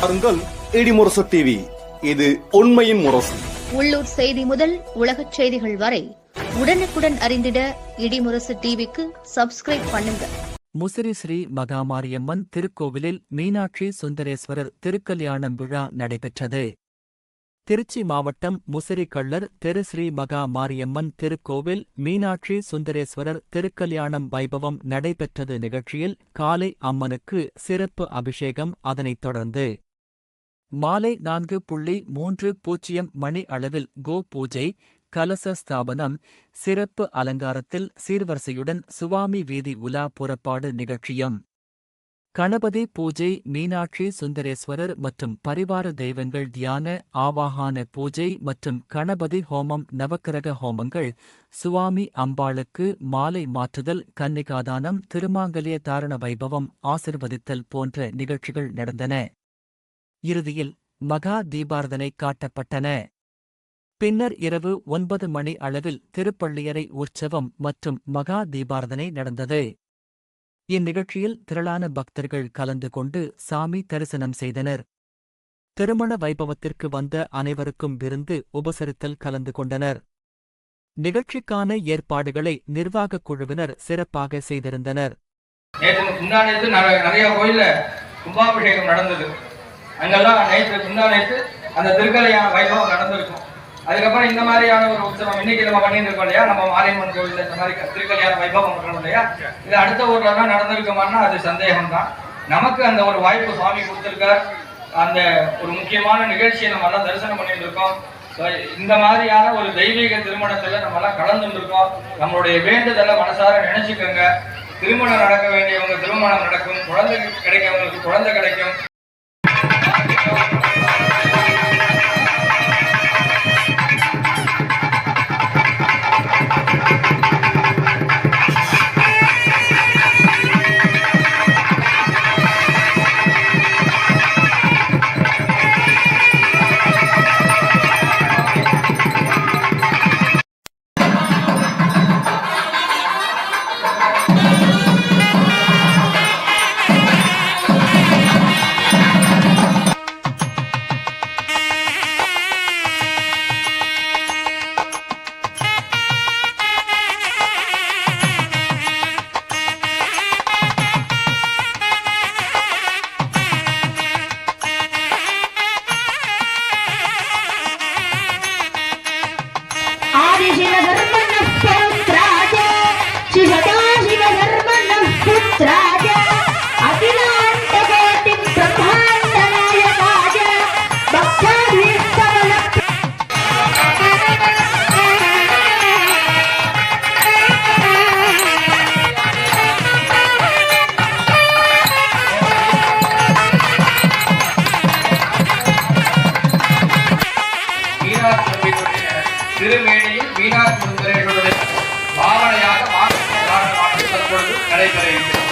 பாருங்கள் இடிமுரசு டிவி இது உண்மையின் முரசு. உள்ளூர் செய்தி முதல் உலகச் செய்திகள் வரை உடனுக்குடன் அறிந்திட இடிமுரசு டிவிக்கு சப்ஸ்கிரைப் பண்ணுங்க. முசிறி ஸ்ரீ மகாமாரியம்மன் திருக்கோவிலில் மீனாட்சி சுந்தரேஸ்வரர் திருக்கல்யாணம் விழா நடைபெற்றது. திருச்சி மாவட்டம் முசிறி கள்ளர் திரு ஸ்ரீ மகா மாரியம்மன் திருக்கோவில் மீனாட்சி சுந்தரேஸ்வரர் திருக்கல்யாணம் வைபவம் நடைபெற்றது நிகழ்ச்சியில் காலை அம்மனுக்கு சிறப்பு அபிஷேகம் அதனைத் தொடர்ந்து மாலை நான்கு புள்ளி மூன்று பூஜ்ஜியம் மணி அளவில் கோ பூஜை கலச ஸ்தாபனம் சிறப்பு அலங்காரத்தில் சீர்வரிசையுடன் சுவாமி வீதி உலா புறப்பாடு நிகழ்ச்சியும். கணபதி பூஜை மீனாட்சி சுந்தரேஸ்வரர் மற்றும் பரிவார தெய்வங்கள் தியான ஆவாகான பூஜை மற்றும் கணபதி ஹோமம் நவக்கிரக ஹோமங்கள் சுவாமி அம்பாளுக்கு மாலை மாற்றுதல் கன்னிகாதானம் திருமாங்கலிய தாரண வைபவம் ஆசிர்வதித்தல் போன்ற நிகழ்ச்சிகள் நடந்தன. இறுதியில் மகா தீபாரதனை காட்டப்பட்டன. பின்னர் இரவு ஒன்பது மணி அளவில் திருப்பள்ளியறை உற்சவம் மற்றும் மகா தீபாரதனை நடந்தது. இந்நிகழ்ச்சியில் திரளான பக்தர்கள் கலந்து கொண்டு சாமி தரிசனம் செய்தனர். திருமண வைபவத்திற்கு வந்த அனைவருக்கும் விருந்து உபசரித்தல் கலந்து கொண்டனர். நிகழ்ச்சிக்கான ஏற்பாடுகளை நிர்வாகக் குழுவினர் சிறப்பாக செய்திருந்தனர். நேற்று நிறைய கோயில்ல கும்பாபிஷேகம் நடந்தது. அங்கெல்லாம் நைட்டு முந்தா நைட்டு அந்த திருக்கல்யாண வைபவம் நடந்திருக்கும். அதுக்கப்புறம் இந்த மாதிரியான ஒரு உற்சவம் இன்னைக்கு நம்ம பண்ணிட்டு இருக்கோம் இல்லையா? நம்ம மாரியம்மன் கோவில் இந்த மாதிரி திருக்கல்யாண வைபவம் பண்ணணும் இல்லையா? இது அடுத்த ஊர்ல தான் நடந்திருக்குமான்னா அது சந்தேகம் தான் நமக்கு அந்த ஒரு வாய்ப்பு சுவாமி கொடுத்துருக்க அந்த ஒரு முக்கியமான நிகழ்ச்சியை நம்ம எல்லாம் தரிசனம் பண்ணிட்டு இருக்கோம். இந்த மாதிரியான ஒரு தெய்வீக திருமணத்துல நம்ம எல்லாம் கலந்துருக்கோம் இருக்கோம் நம்மளுடைய வேண்டுதலை மனசார நினைச்சுக்கோங்க. திருமணம் நடக்க வேண்டியவங்க திருமணம் நடக்கும். குழந்தை கிடைக்கவங்களுக்கு குழந்தை கிடைக்கும். திருமேனியில் வீணா திருந்துரைகளுடைய பாவனையாக மாற்ற நடைபெற இருக்கிறது